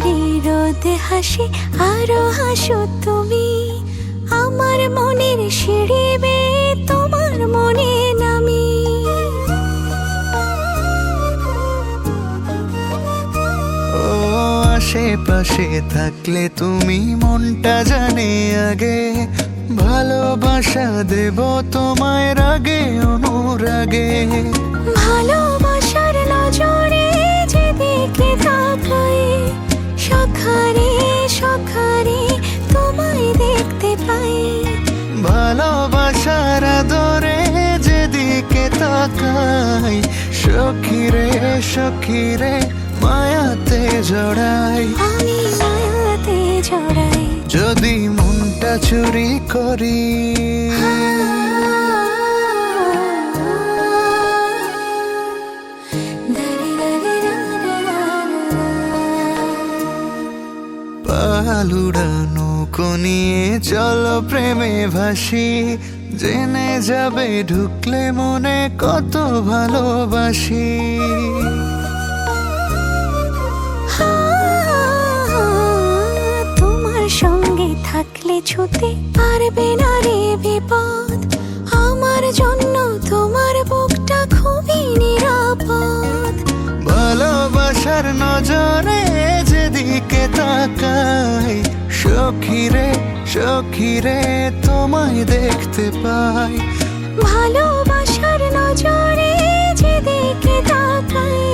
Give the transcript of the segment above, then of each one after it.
করি হাসি, আরও হাসো তুমি। আমার মনের সিঁড়ি বেয়ে তোমার মনে নামি। আশেপাশে থাকলে তুমি মনটা জানে আগে। ভালোবাসা দেব তোমায় রাগে, অনুরাগে। তাকাই সখিরে সখিরে মায়াতে জড়াই। আমি মায়াতে জড়াই। যদি মনটা চুরি করি। পালুড়ানো নিয়ে চলো প্রেমে ভাসি। জেনে যাবে ঢুকলে মনে কত ভালোবাসি। তোমার সঙ্গে থাকলে ছুতে পারবে না রে বিপদ। আমার জন্য তোমার বুকটা খুবই নিরাপদ। ভালোবাসার নজরে যেদিকে তাকাই সখিরে সখিরে তোমায় দেখতে পাই। ভালোবাসার নজরে যেদিকে তাকাই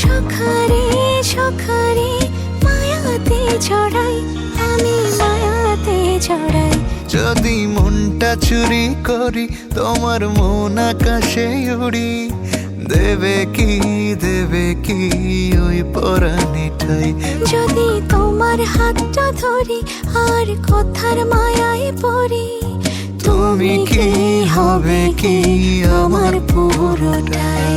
সখারে সখারে মায়াতে ছড়াই আমি মায়াতে ছড়াই। যদি মনটা চুরি করি তোমার মন আকাশে উড়ি। দেবে কি দেবে কি ওই পরাণীটাই যদি তোমার হাতটা ধরি আর কথার মায়ায় পড়ি তুমি কি হবে কি আমার পুরোটাই?